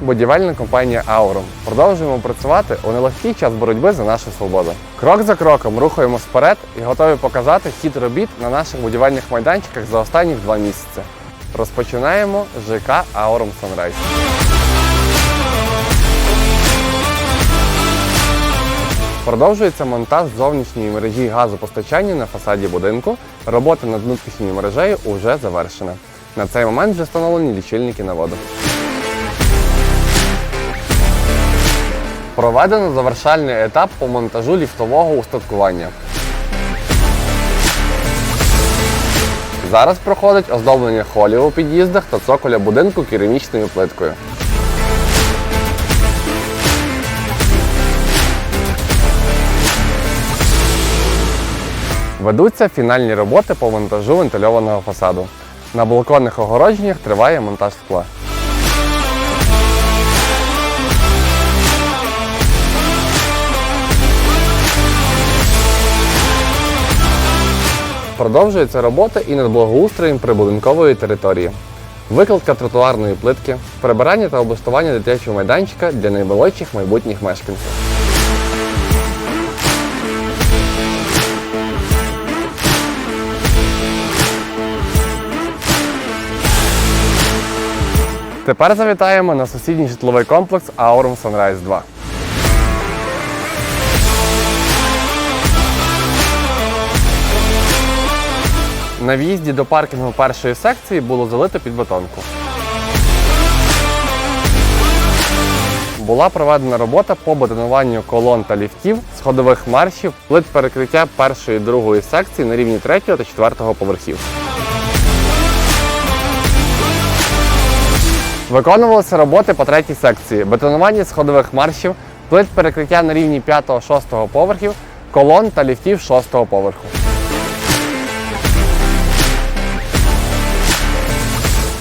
будівельна компанія Аурум. Продовжуємо працювати у нелегкий час боротьби за нашу свободу. Крок за кроком рухаємось вперед і готові показати хід робіт на наших будівельних майданчиках за останні два місяці. Розпочинаємо ЖК Аурум Sunrise. Продовжується монтаж зовнішньої мережі газопостачання на фасаді будинку. Робота над внутрішньою мережею вже завершена. На цей момент вже встановлені лічильники на воду. Проведено завершальний етап по монтажу ліфтового устаткування. Зараз проходить оздоблення холів у під'їздах та цоколя будинку керамічною плиткою. Ведуться фінальні роботи по монтажу вентильованого фасаду. На балконних огородженнях триває монтаж скла. Продовжується робота і над благоустроєм прибудинкової території. Викладка тротуарної плитки, прибирання та облаштування дитячого майданчика для наймолодших майбутніх мешканців. Тепер завітаємо на сусідній житловий комплекс Aurum Sunrise 2. На в'їзді до паркінгу першої секції було залито під бетонку. Була проведена робота по бетонуванню колон та ліфтів, сходових маршів, плит перекриття першої і другої секції на рівні третього та четвертого поверхів. Виконувалися роботи по третій секції: бетонування сходових маршів, плит перекриття на рівні 5-6 поверхів, колон та ліфтів 6 поверху.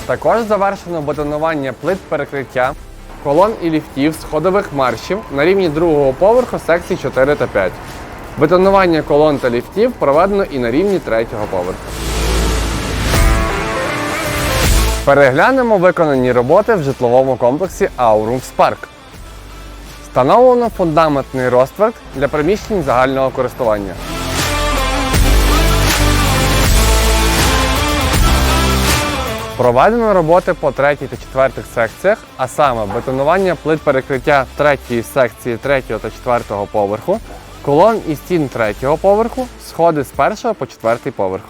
Також завершено бетонування плит перекриття, колон і ліфтів сходових маршів на рівні другого поверху секцій 4 та 5. Бетонування колон та ліфтів проведено і на рівні третього поверху. Переглянемо виконані роботи в житловому комплексі Aurum Spark. Встановлено фундаментний розтверд для приміщень загального користування. Проведено роботи по третій та четвертих секціях, а саме бетонування плит перекриття третьої секції третього та четвертого поверху, колон і стін третього поверху, сходи з першого по четвертий поверх.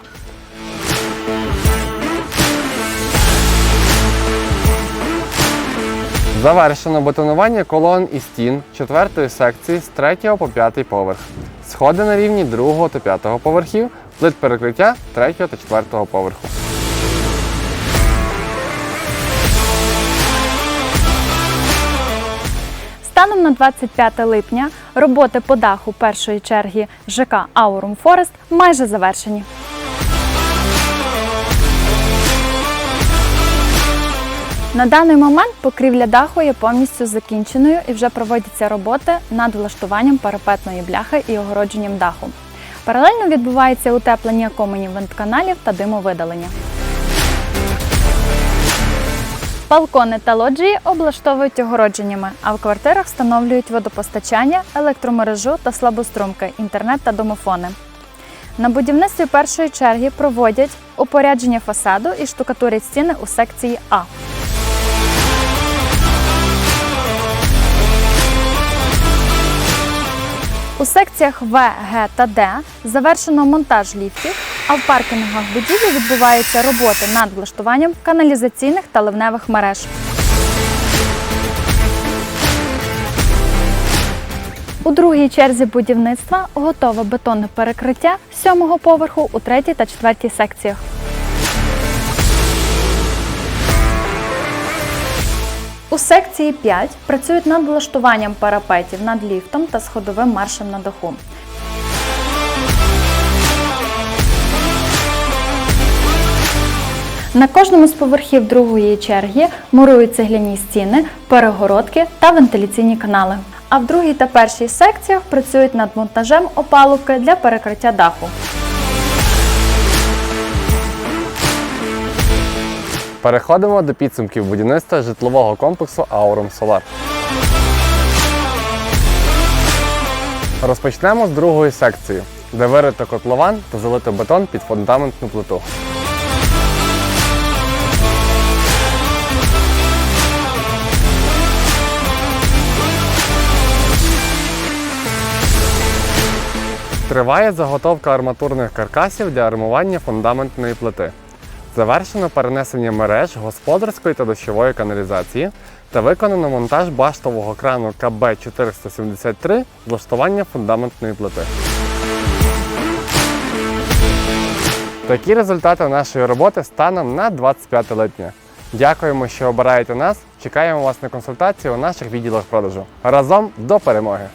Завершено бетонування колон і стін четвертої секції з 3 по 5 поверх. Сходи на рівні 2 та 5 поверхів, плит перекриття 3 та 4 поверху. Станом на 25 липня роботи по даху першої черги ЖК Аурум Форест майже завершені. На даний момент покрівля даху є повністю закінченою і вже проводяться роботи над влаштуванням парапетної бляхи і огородженням даху. Паралельно відбувається утеплення коменів вентканалів та димовидалення. Балкони та лоджії облаштовують огородженнями, а в квартирах встановлюють водопостачання, електромережу та слабострумки, інтернет та домофони. На будівництві першої черги проводять упорядження фасаду і штукатурять стіни у секції А. У секціях В, Г та Д завершено монтаж ліфтів, а в паркінгах будівлі відбуваються роботи над влаштуванням каналізаційних та ливневих мереж. У другій черзі будівництва готове бетонне перекриття сьомого поверху у третій та четвертій секціях. У секції 5 працюють над влаштуванням парапетів над ліфтом та сходовим маршем на даху. На кожному з поверхів другої черги мурують цегляні стіни, перегородки та вентиляційні канали. А в другій та першій секціях працюють над монтажем опалубки для перекриття даху. Переходимо до підсумків будівництва житлового комплексу Aurum Solar. Розпочнемо з другої секції, де вирито котлован та залито бетон під фундаментну плиту. Триває заготовка арматурних каркасів для армування фундаментної плити. Завершено перенесення мереж господарської та дощової каналізації та виконано монтаж баштового крану КБ473 влаштування фундаментної плити. Такі результати нашої роботи станом на 25 липня. Дякуємо, що обираєте нас. Чекаємо вас на консультації у наших відділах продажу. Разом до перемоги!